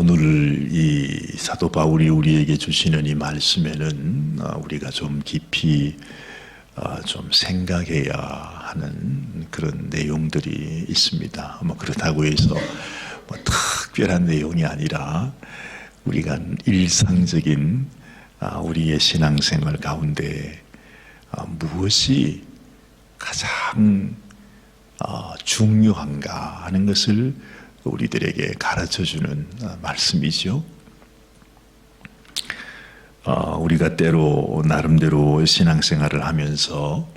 오늘 이 사도 바울이 우리에게 주시는 이 말씀에는 아, 우리가 좀 깊이 아, 좀 생각해야 하는 그런 내용들이 있습니다. 뭐 그렇다고 해서 뭐 특별한 내용이 아니라 우리가 일상적인 아, 우리의 신앙생활 가운데 아, 무엇이 가장 아, 중요한가 하는 것을 우리들에게 가르쳐 주는 아, 말씀이죠. 어, 우리가 때로 나름대로 신앙생활을 하면서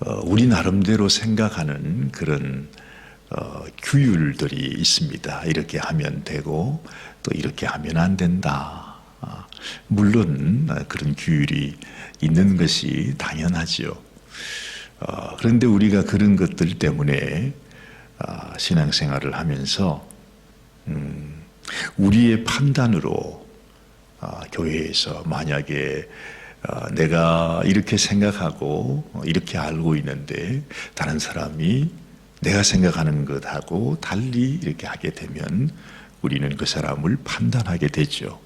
어, 우리 나름대로 생각하는 그런 어, 규율들이 있습니다. 이렇게 하면 되고 또 이렇게 하면 안 된다. 아, 물론 아, 그런 규율이 있는 것이 당연하지요. 어, 그런데 우리가 그런 것들 때문에 아, 신앙생활을 하면서 음, 우리의 판단으로 아, 교회에서 만약에 아, 내가 이렇게 생각하고 어, 이렇게 알고 있는데 다른 사람이 내가 생각하는 것하고 달리 이렇게 하게 되면 우리는 그 사람을 판단하게 되죠.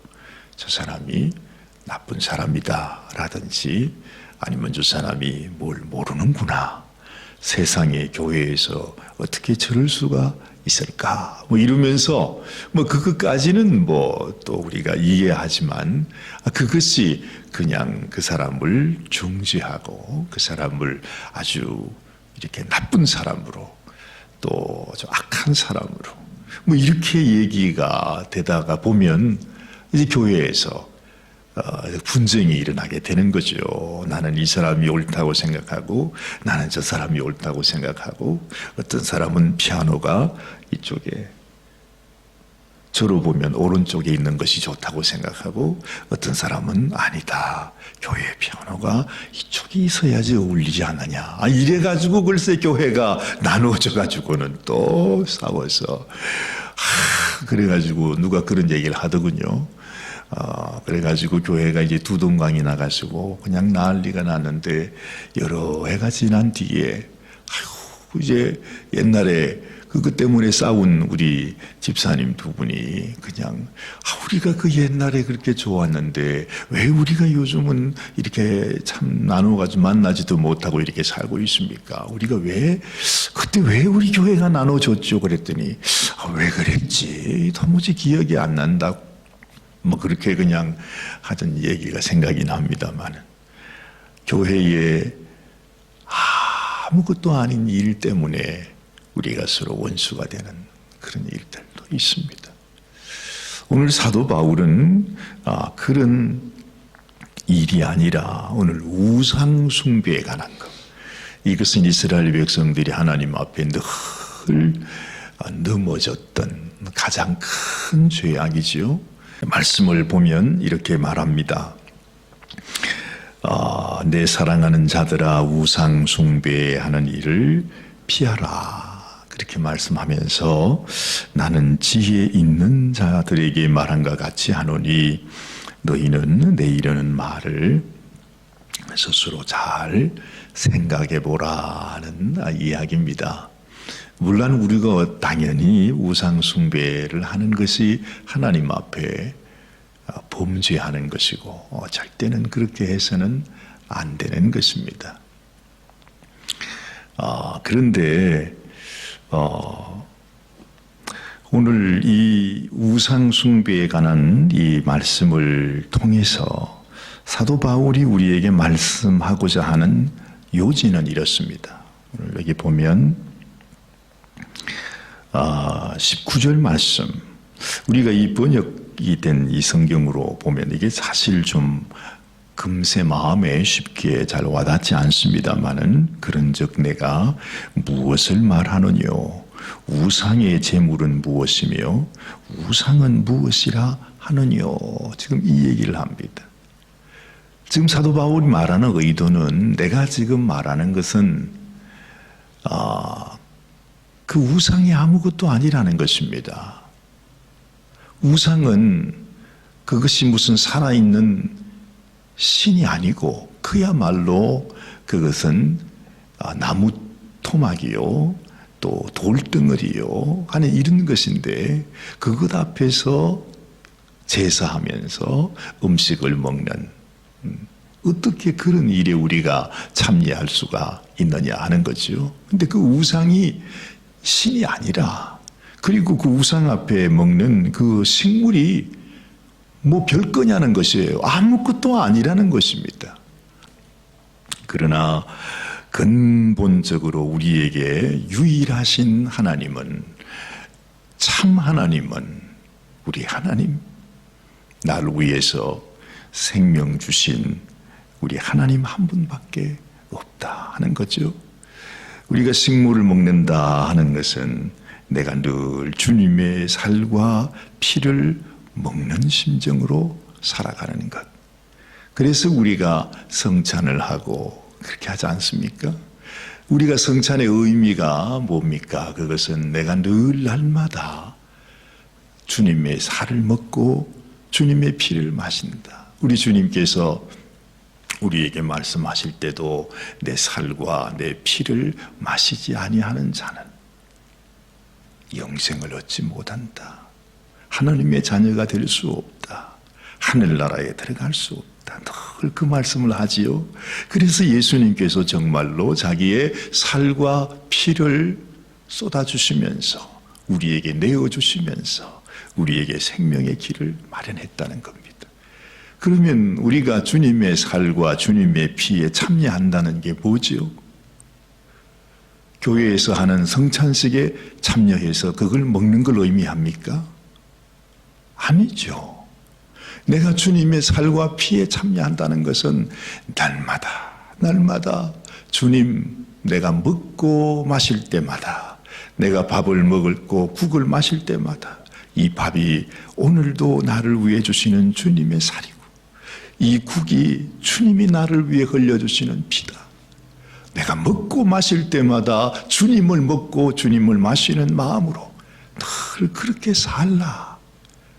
저 사람이 나쁜 사람이다 라든지 아니면 저 사람이 뭘 모르는구나. 세상에 교회에서 어떻게 저럴 수가 있을까? 뭐 이러면서 뭐 그것까지는 뭐 또 우리가 이해하지만 아, 그것이 그냥 그 사람을 중지하고 그 사람을 아주 이렇게 나쁜 사람으로 또좀 악한 사람으로 뭐 이렇게 얘기가 되다가 보면 이제 교회에서 어, 분쟁이 일어나게 되는 거죠. 나는 이 사람이 옳다고 생각하고 나는 저 사람이 옳다고 생각하고 어떤 사람은 피아노가 이쪽에 저로 보면 오른쪽에 있는 것이 좋다고 생각하고 어떤 사람은 아니다. 교회 피아노가 이쪽에 있어야지 어울리지 않느냐. 아, 이래가지고 글쎄 교회가 나누어져 가지고는 또 싸워서 하, 그래가지고 누가 그런 얘기를 하더군요. 어, 그래가지고 교회가 이제 두동강이 나가지고 그냥 난리가 났는데 여러 해가 지난 뒤에 아이고 이제 옛날에 그것 때문에 싸운 우리 집사님 두 분이 그냥 아, 우리가 그 옛날에 그렇게 좋았는데 왜 우리가 요즘은 이렇게 참 나눠가지고 만나지도 못하고 이렇게 살고 있습니까? 우리가 왜 그때 왜 우리 교회가 나눠줬죠? 그랬더니 아, 왜 그랬지? 도무지 기억이 안 난다. 뭐 그렇게 그냥 하던 얘기가 생각이 납니다만 교회에 아무것도 아닌 일 때문에 우리가 서로 원수가 되는 그런 일들도 있습니다. 오늘 사도 바울은 아, 그런 일이 아니라 오늘 우상 숭배에 관한 것. 이것은 이스라엘 백성들이 하나님 앞에 늘 넘어졌던 가장 큰 죄악이지요. 말씀을 보면 이렇게 말합니다. 아, 내 사랑하는 자들아 우상 숭배하는 일을 피하라. 그렇게 말씀하면서 나는 지혜 있는 자들에게 말한 것 같이 하노니 너희는 내 이르는 말을 스스로 잘 생각해 보라는 이야기입니다. 물론 우리가 당연히 우상 숭배를 하는 것이 하나님 앞에 범죄하는 것이고 어, 절대는 그렇게 해서는 안 되는 것입니다. 어, 그런데 어, 오늘 이 우상 숭배에 관한 이 말씀을 통해서 사도 바울이 우리에게 말씀하고자 하는 요지는 이렇습니다. 여기 보면 아, 19절 말씀. 우리가 이 번역이 된 이 성경으로 보면 이게 사실 좀 금세 마음에 쉽게 잘 와닿지 않습니다만은 그런즉 내가 무엇을 말하느뇨 우상의 제물은 무엇이며 우상은 무엇이라 하느뇨 지금 이 얘기를 합니다. 지금 사도 바울이 말하는 의도는 내가 지금 말하는 것은 아, 그 우상이 아무것도 아니라는 것입니다. 우상은 그것이 무슨 살아있는 신이 아니고 그야말로 그것은 아, 나무 토막이요 또 돌덩어리요 하는 이런 것인데 그것 앞에서 제사하면서 음식을 먹는 음, 어떻게 그런 일에 우리가 참여할 수가 있느냐 하는 거죠. 근데 그 우상이 신이 아니라 그리고 그 우상 앞에 먹는 그 식물이 뭐 별 거냐는 것이에요. 아무것도 아니라는 것입니다. 그러나 근본적으로 우리에게 유일하신 하나님은 참 하나님은 우리 하나님 나를 위해서 생명 주신 우리 하나님 한 분밖에 없다 하는 거죠. 우리가 식물을 먹는다 하는 것은 내가 늘 주님의 살과 피를 먹는 심정으로 살아가는 것. 그래서 우리가 성찬을 하고 그렇게 하지 않습니까? 우리가 성찬의 의미가 뭡니까? 그것은 내가 늘 날마다 주님의 살을 먹고 주님의 피를 마신다. 우리 주님께서 우리에게 말씀하실 때도 내 살과 내 피를 마시지 아니하는 자는 영생을 얻지 못한다. 하나님의 자녀가 될 수 없다. 하늘나라에 들어갈 수 없다. 늘 그 말씀을 하지요. 그래서 예수님께서 정말로 자기의 살과 피를 쏟아주시면서 우리에게 내어주시면서 우리에게 생명의 길을 마련했다는 겁니다. 그러면 우리가 주님의 살과 주님의 피에 참여한다는 게 뭐지요? 교회에서 하는 성찬식에 참여해서 그걸 먹는 걸 의미합니까? 아니죠. 내가 주님의 살과 피에 참여한다는 것은 날마다, 날마다 주님 내가 먹고 마실 때마다, 내가 밥을 먹고 국을 마실 때마다 이 밥이 오늘도 나를 위해 주시는 주님의 살이고, 이 국이 주님이 나를 위해 흘려주시는 피다. 내가 먹고 마실 때마다 주님을 먹고 주님을 마시는 마음으로 늘 그렇게 살라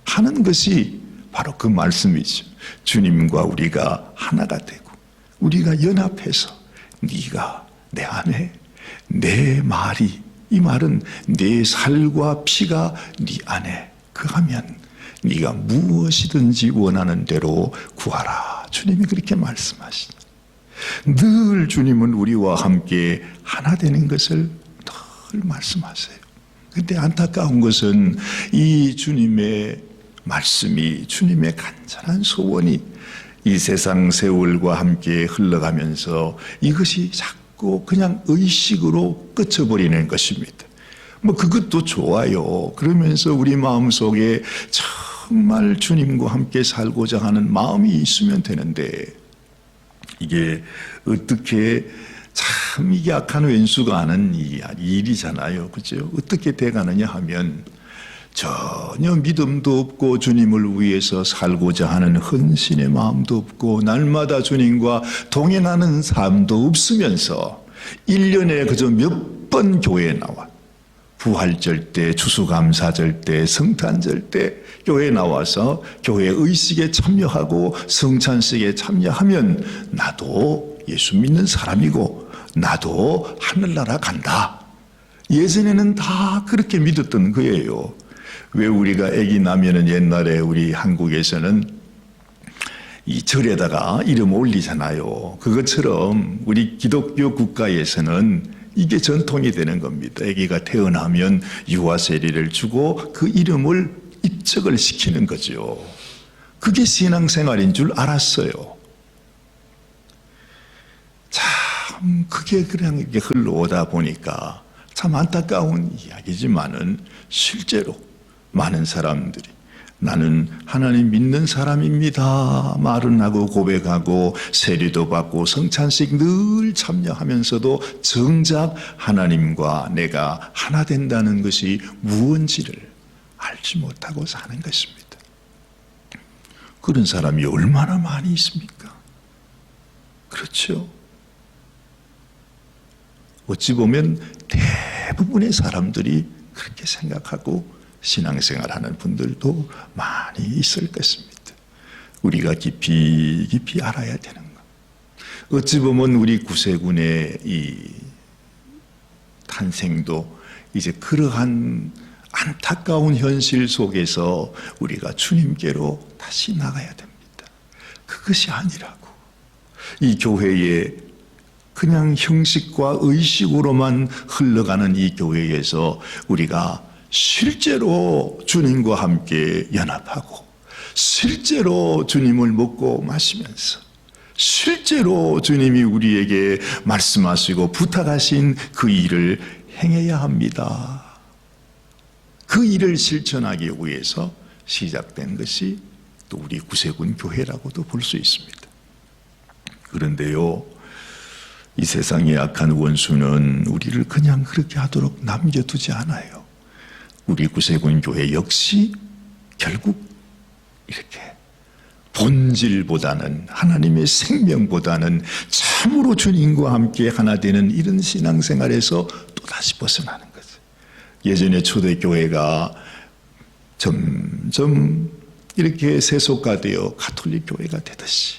하는 것이 바로 그 말씀이죠. 주님과 우리가 하나가 되고 우리가 연합해서 네가 내 안에 내 말이 이 말은 내 살과 피가 네 안에 그하면 네가 무엇이든지 원하는 대로 구하라. 주님이 그렇게 말씀하시니 늘 주님은 우리와 함께 하나 되는 것을 늘 말씀하세요. 근데 안타까운 것은 이 주님의 말씀이 주님의 간절한 소원이 이 세상 세월과 함께 흘러가면서 이것이 자꾸 그냥 의식으로 끝쳐버리는 것입니다. 뭐 그것도 좋아요. 그러면서 우리 마음 속에 정말 주님과 함께 살고자 하는 마음이 있으면 되는데 이게 어떻게 참 이게 악한 왼수가 하는 일이잖아요. 그죠? 어떻게 돼가느냐 하면 전혀 믿음도 없고 주님을 위해서 살고자 하는 헌신의 마음도 없고 날마다 주님과 동행하는 삶도 없으면서 1년에 그저 몇 번 교회에 나와 부활절 때, 추수감사절 때, 성탄절 때 교회에 나와서 교회 의식에 참여하고 성찬식에 참여하면 나도 예수 믿는 사람이고 나도 하늘나라 간다. 예전에는 다 그렇게 믿었던 거예요. 왜 우리가 아기 나면은 옛날에 우리 한국에서는 이 절에다가 이름 올리잖아요. 그것처럼 우리 기독교 국가에서는 이게 전통이 되는 겁니다. 아기가 태어나면 유아세리를 주고 그 이름을 입적을 시키는 거죠. 그게 신앙생활인 줄 알았어요. 참 그게 그냥 이렇게 흘러오다 보니까 참 안타까운 이야기지만은 실제로 많은 사람들이 나는 하나님 믿는 사람입니다. 말은 하고 고백하고 세리도 받고 성찬식 늘 참여하면서도 정작 하나님과 내가 하나 된다는 것이 무언지를 알지 못하고 사는 것입니다. 그런 사람이 얼마나 많이 있습니까? 그렇죠. 어찌 보면 대부분의 사람들이 그렇게 생각하고 신앙생활 하는 분들도 많이 있을 것입니다. 우리가 깊이 깊이 알아야 되는 것. 어찌 보면 우리 구세군의 이 탄생도 이제 그러한 안타까운 현실 속에서 우리가 주님께로 다시 나가야 됩니다. 그것이 아니라고. 이 교회에 그냥 형식과 의식으로만 흘러가는 이 교회에서 우리가 실제로 주님과 함께 연합하고 실제로 주님을 먹고 마시면서 실제로 주님이 우리에게 말씀하시고 부탁하신 그 일을 행해야 합니다. 그 일을 실천하기 위해서 시작된 것이 또 우리 구세군 교회라고도 볼 수 있습니다. 그런데요, 이 세상의 악한 원수는 우리를 그냥 그렇게 하도록 남겨두지 않아요. 우리 구세군 교회 역시 결국 이렇게 본질보다는 하나님의 생명보다는 참으로 주님과 함께 하나 되는 이런 신앙생활에서 또다시 벗어나는 거죠. 예전에 초대교회가 점점 이렇게 세속화되어 가톨릭 교회가 되듯이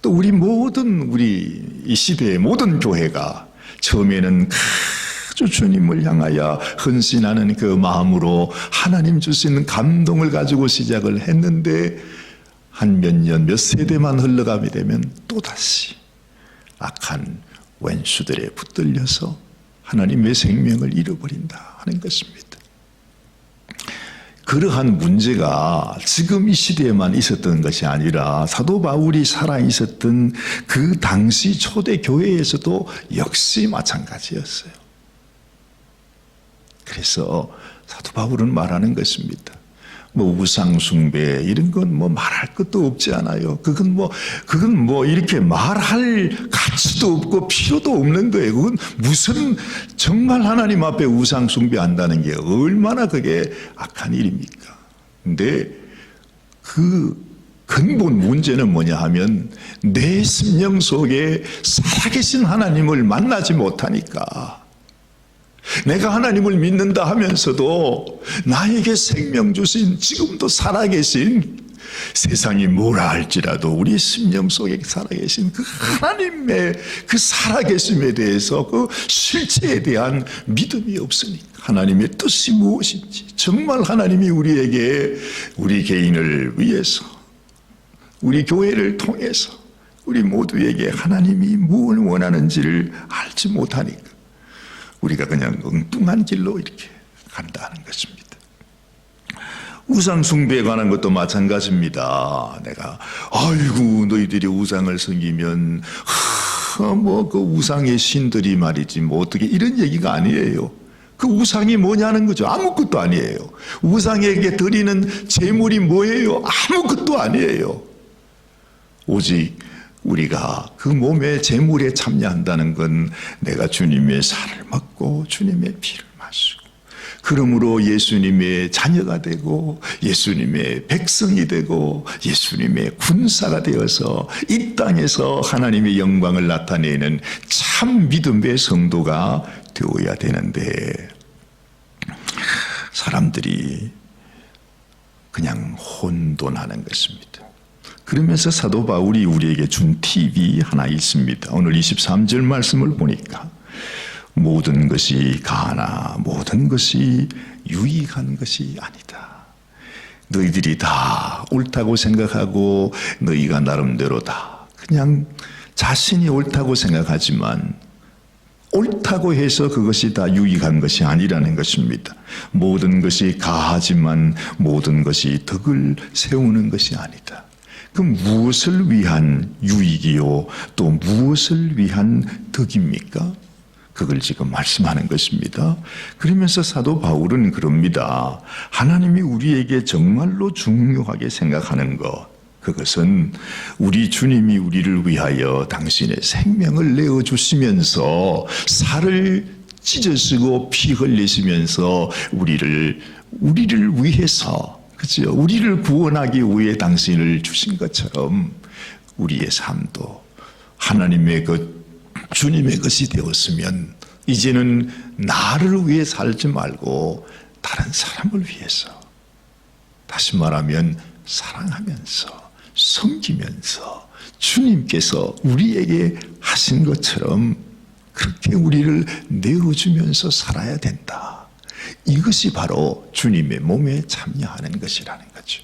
또 우리 모든 우리 이 시대의 모든 교회가 처음에는 아주 주님을 향하여 헌신하는 그 마음으로 하나님 주시는 감동을 가지고 시작을 했는데 한 몇 년, 몇 세대만 흘러가게 되면 또다시 악한 왼수들에 붙들려서 하나님의 생명을 잃어버린다 하는 것입니다. 그러한 문제가 지금 이 시대에만 있었던 것이 아니라 사도 바울이 살아 있었던 그 당시 초대 교회에서도 역시 마찬가지였어요. 그래서 사도 바울은 말하는 것입니다. 뭐 우상숭배 이런 건 뭐 말할 것도 없지 않아요. 그건 뭐 그건 뭐 이렇게 말할 가치도 없고 필요도 없는 거예요. 그건 무슨 정말 하나님 앞에 우상숭배 한다는 게 얼마나 그게 악한 일입니까? 근데 그 근본 문제는 뭐냐 하면 내 심령 속에 살아계신 하나님을 만나지 못하니까 내가 하나님을 믿는다 하면서도 나에게 생명 주신 지금도 살아계신 세상이 뭐라 할지라도 우리 심령 속에 살아계신 그 하나님의 그 살아계심에 대해서 그 실체에 대한 믿음이 없으니까 하나님의 뜻이 무엇인지 정말 하나님이 우리에게 우리 개인을 위해서 우리 교회를 통해서 우리 모두에게 하나님이 무엇을 원하는지를 알지 못하니까 우리가 그냥 엉뚱한 길로 이렇게 간다는 것입니다. 우상 숭배에 관한 것도 마찬가지입니다. 내가 아이고 너희들이 우상을 섬기면 뭐그 우상의 신들이 말이지 뭐 어떻게 이런 얘기가 아니에요. 그 우상이 뭐냐는 거죠. 아무것도 아니에요. 우상에게 드리는 제물이 뭐예요? 아무것도 아니에요. 오직 우리가 그 몸의 제물에 참여한다는 건 내가 주님의 살을 먹고 주님의 피를 마시고 그러므로 예수님의 자녀가 되고 예수님의 백성이 되고 예수님의 군사가 되어서 이 땅에서 하나님의 영광을 나타내는 참 믿음의 성도가 되어야 되는데 사람들이 그냥 혼돈하는 것입니다. 그러면서 사도 바울이 우리에게 준 팁이 하나 있습니다. 오늘 23절 말씀을 보니까 모든 것이 가나 모든 것이 유익한 것이 아니다. 너희들이 다 옳다고 생각하고 너희가 나름대로 다 그냥 자신이 옳다고 생각하지만 옳다고 해서 그것이 다 유익한 것이 아니라는 것입니다. 모든 것이 가하지만 모든 것이 덕을 세우는 것이 아니다. 그 무엇을 위한 유익이요 또 무엇을 위한 덕입니까? 그걸 지금 말씀하는 것입니다. 그러면서 사도 바울은 그럽니다. 하나님이 우리에게 정말로 중요하게 생각하는 것, 그것은 우리 주님이 우리를 위하여 당신의 생명을 내어 주시면서 살을 찢으시고 피 흘리시면서 우리를 우리를 위해서 그죠? 우리를 구원하기 위해 당신을 주신 것처럼 우리의 삶도 하나님의 그 주님의 것이 되었으면 이제는 나를 위해 살지 말고 다른 사람을 위해서 다시 말하면 사랑하면서 섬기면서 주님께서 우리에게 하신 것처럼 그렇게 우리를 내어주면서 살아야 된다. 이것이 바로 주님의 몸에 참여하는 것이라는 거죠.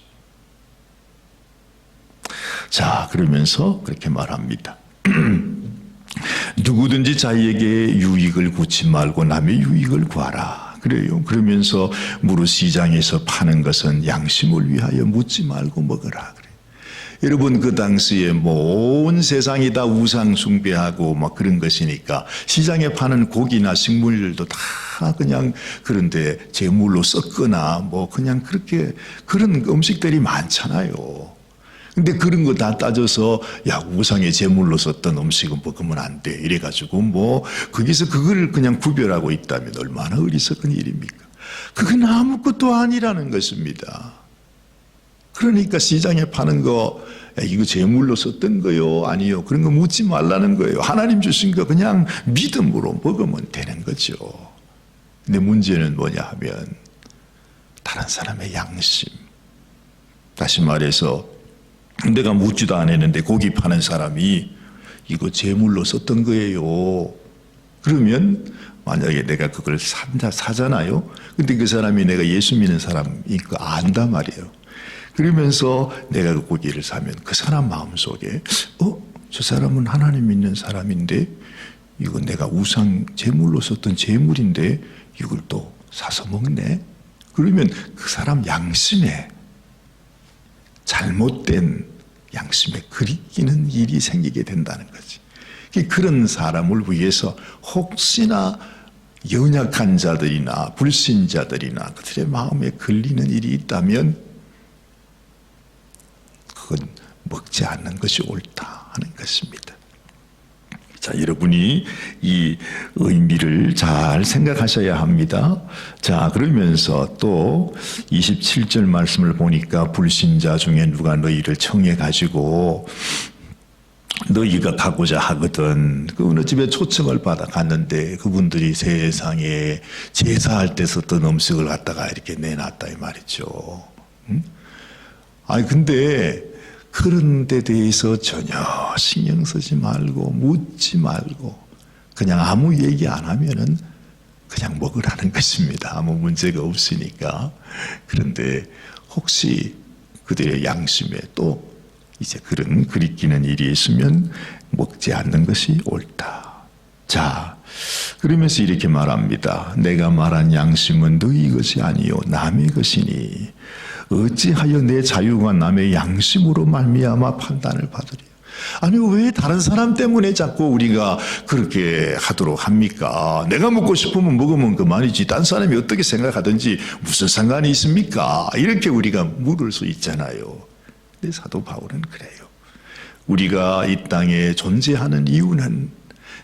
자, 그러면서 그렇게 말합니다. 누구든지 자기에게 유익을 구치 말고 남의 유익을 구하라. 그래요. 그러면서 무릇 시장에서 파는 것은 양심을 위하여 묻지 말고 먹으라. 그래. 여러분 그 당시에 뭐온 세상이 다 우상 숭배하고 막 그런 것이니까 시장에 파는 고기나 식물들도 다 그냥 그런데 제물로 썩거나 뭐 그냥 그렇게 그런 음식들이 많잖아요. 근데 그런 거 다 따져서 야 우상의 제물로 썼던 음식은 먹으면 안 돼. 이래 가지고 뭐 거기서 그걸 그냥 구별하고 있다면 얼마나 어리석은 일입니까? 그건 아무것도 아니라는 것입니다. 그러니까 시장에 파는 거 야, 이거 제물로 썼던 거요 아니요 그런 거 묻지 말라는 거예요. 하나님 주신 거 그냥 믿음으로 먹으면 되는 거죠. 근데 문제는 뭐냐 하면 다른 사람의 양심. 다시 말해서 내가 묻지도 않았는데 고기 파는 사람이 이거 제물로 썼던 거예요. 그러면 만약에 내가 그걸 산다 사잖아요. 근데 그 사람이 내가 예수 믿는 거 안다 말이에요. 그러면서 내가 그 고기를 사면 그 사람 마음속에 어? 저 사람은 하나님 믿는 사람인데 이거 내가 우상 제물로 썼던 제물인데 이걸 또 사서 먹네. 그러면 그 사람 양심에 잘못된 양심에 그리기는 일이 생기게 된다는 거지. 그런 사람을 위해서 혹시나 연약한 자들이나 불신자들이나 그들의 마음에 걸리는 일이 있다면 그건 먹지 않는 것이 옳다 하는 것입니다. 자, 여러분이 이 의미를 잘 생각하셔야 합니다. 자, 그러면서 또 27절 말씀을 보니까 불신자 중에 누가 너희를 청해 가지고 너희가 가고자 하거든. 그 어느 집에 초청을 받아 갔는데 그분들이 세상에 제사할 때 썼던 음식을 갖다가 이렇게 내놨다 이 말이죠. 응? 아니 근데 그런 데 대해서 전혀 신경 쓰지 말고 묻지 말고 그냥 아무 얘기 안 하면은 그냥 먹으라는 것입니다. 아무 문제가 없으니까. 그런데 혹시 그들의 양심에 또 이제 그런 그리끼는 일이 있으면 먹지 않는 것이 옳다. 자, 그러면서 이렇게 말합니다. 내가 말한 양심은 너희 것이 아니요 남의 것이니 어찌하여 내 자유가 남의 양심으로 말미암아 판단을 받으리요. 아니 왜 다른 사람 때문에 자꾸 우리가 그렇게 하도록 합니까? 내가 먹고 싶으면 먹으면 그만이지. 딴 사람이 어떻게 생각하든지 무슨 상관이 있습니까? 이렇게 우리가 물을 수 있잖아요. 근데 사도 바울은 그래요. 우리가 이 땅에 존재하는 이유는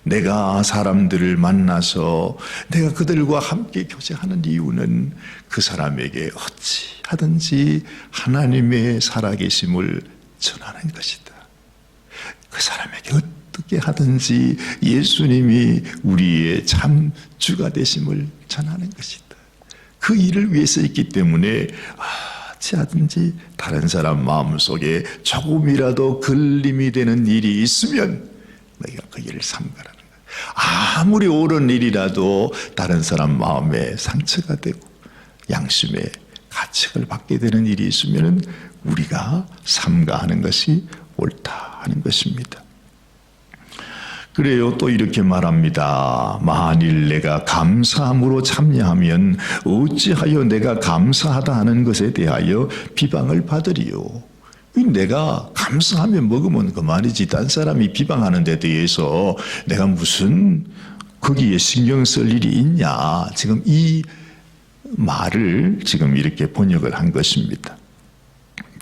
내가 사람들을 만나서 내가 그들과 함께 교제하는 이유는 그 사람에게 어찌 하든지 하나님의 살아계심을 전하는 것이다. 그 사람에게 어떻게 하든지 예수님이 우리의 참 주가 되심을 전하는 것이다. 그 일을 위해서 있기 때문에 어찌하든지 다른 사람 마음속에 조금이라도 걸림이 되는 일이 있으면 너희가 그 일을 삼가라는 거야. 아무리 옳은 일이라도 다른 사람 마음에 상처가 되고 양심에 가책을 받게 되는 일이 있으면 우리가 삼가하는 것이 옳다 하는 것입니다. 그래요. 또 이렇게 말합니다. 만일 내가 감사함으로 참여하면 어찌하여 내가 감사하다 하는 것에 대하여 비방을 받으리요. 내가 감사하면 먹으면 그만이지. 딴 사람이 비방하는 데 대해서 내가 무슨 거기에 신경 쓸 일이 있냐. 지금 이 말을 지금 이렇게 번역을 한 것입니다.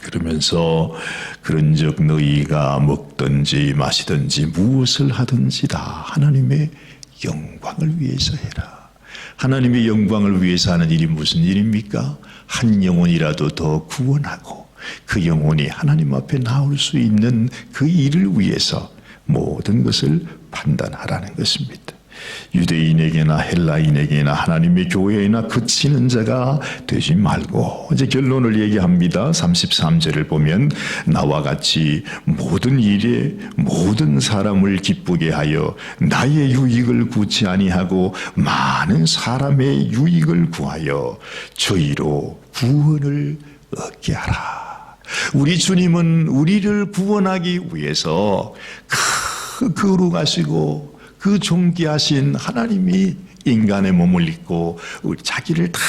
그러면서 그런즉 너희가 먹든지 마시든지 무엇을 하든지 다 하나님의 영광을 위해서 해라. 하나님의 영광을 위해서 하는 일이 무슨 일입니까? 한 영혼이라도 더 구원하고 그 영혼이 하나님 앞에 나올 수 있는 그 일을 위해서 모든 것을 판단하라는 것입니다. 유대인에게나 헬라인에게나 하나님의 교회에나 그치는 자가 되지 말고 이제 결론을 얘기합니다. 33절을 보면 나와 같이 모든 일에 모든 사람을 기쁘게 하여 나의 유익을 구치 아니하고 많은 사람의 유익을 구하여 저희로 구원을 얻게 하라. 우리 주님은 우리를 구원하기 위해서 그 거룩하시고 그 존귀하신 하나님이 인간의 몸을 입고 자기를 다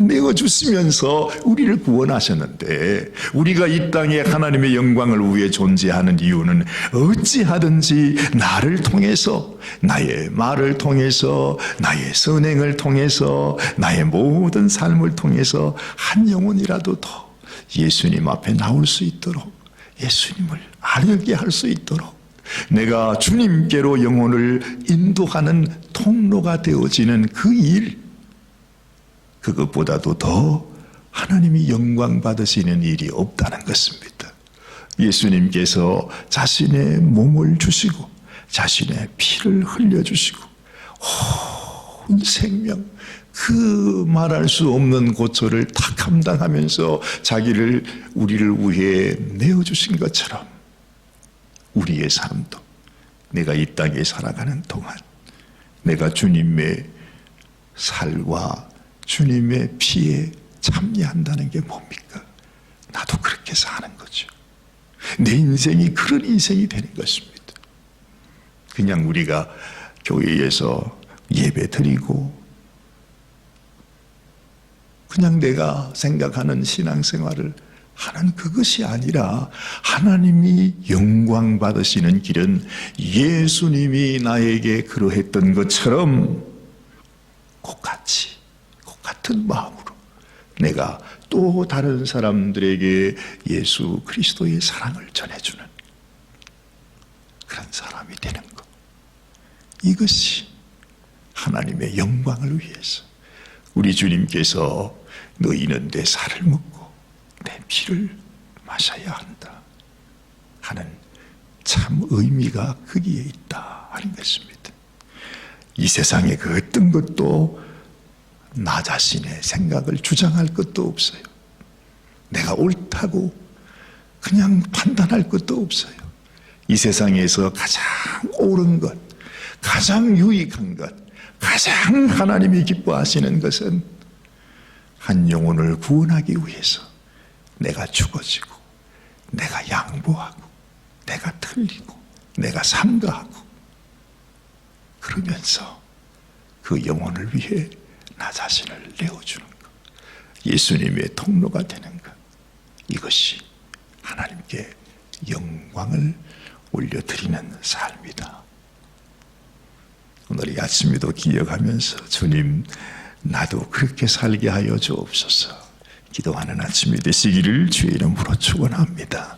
내어 주시면서 우리를 구원하셨는데 우리가 이 땅에 하나님의 영광을 위해 존재하는 이유는 어찌하든지 나를 통해서 나의 말을 통해서 나의 선행을 통해서 나의 모든 삶을 통해서 한 영혼이라도 더 예수님 앞에 나올 수 있도록 예수님을 알게 할 수 있도록 내가 주님께로 영혼을 인도하는 통로가 되어지는 그 일, 그것보다도 더 하나님이 영광 받으시는 일이 없다는 것입니다. 예수님께서 자신의 몸을 주시고 자신의 피를 흘려주시고 온 생명 그 말할 수 없는 고초를 다 감당하면서 자기를 우리를 위해 내어주신 것처럼 우리의 삶도 내가 이 땅에 살아가는 동안 내가 주님의 살과 주님의 피에 참여한다는 게 뭡니까? 나도 그렇게 사는 거죠. 내 인생이 그런 인생이 되는 것입니다. 그냥 우리가 교회에서 예배 드리고 그냥 내가 생각하는 신앙생활을 하는 그것이 아니라 하나님이 영광 받으시는 길은 예수님이 나에게 그러했던 것처럼 똑같이 똑같은 마음으로 내가 또 다른 사람들에게 예수 그리스도의 사랑을 전해주는 그런 사람이 되는 것. 이것이 하나님의 영광을 위해서 우리 주님께서 너희는 내 살을 먹고 내 피를 마셔야 한다 하는 참 의미가 거기에 있다 하는 것입니다. 이 세상에 그 어떤 것도 나 자신의 생각을 주장할 것도 없어요. 내가 옳다고 그냥 판단할 것도 없어요. 이 세상에서 가장 옳은 것, 가장 유익한 것, 가장 하나님이 기뻐하시는 것은 한 영혼을 구원하기 위해서 내가 죽어지고, 내가 양보하고, 내가 틀리고, 내가 삼가하고, 그러면서 그 영혼을 위해 나 자신을 내어주는 것. 예수님의 통로가 되는 것. 이것이 하나님께 영광을 올려드리는 삶이다. 오늘 이 아침에도 기억하면서 주님, 나도 그렇게 살게 하여 주옵소서. 기도하는 아침이 되시기를 주의 이름으로 축원합니다.